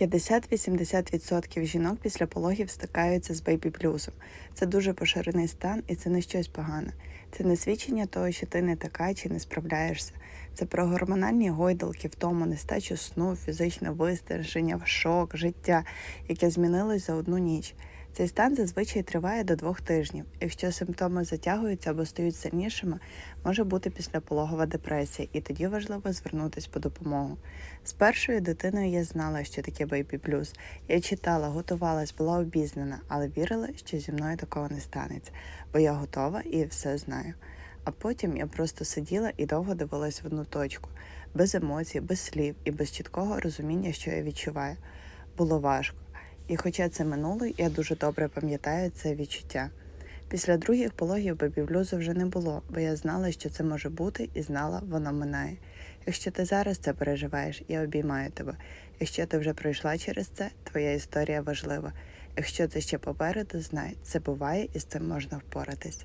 50-80% жінок після пологів стикаються з бейбі-блюзом. Це дуже поширений стан і це не щось погане. Це не свідчення того, що ти не така чи не справляєшся. Це про гормональні гойдалки, втому, нестачу сну, фізичне вистереження, шок, життя, яке змінилось за одну ніч. Цей стан зазвичай триває до двох тижнів. Якщо симптоми затягуються або стають сильнішими, може бути післяпологова депресія, і тоді важливо звернутися по допомогу. З першою дитиною я знала, що таке бейбі плюс. Я читала, готувалась, була обізнана, але вірила, що зі мною такого не станеться, бо я готова і все знаю. А потім я просто сиділа і довго дивилась в одну точку, без емоцій, без слів і без чіткого розуміння, що я відчуваю. Було важко. І хоча це минуло, я дуже добре пам'ятаю це відчуття. Після других пологів бебі-блюзу вже не було, бо я знала, що це може бути, і знала, воно минає. Якщо ти зараз це переживаєш, я обіймаю тебе. Якщо ти вже пройшла через це, твоя історія важлива. Якщо це ще попереду, знай, це буває і з цим можна впоратись.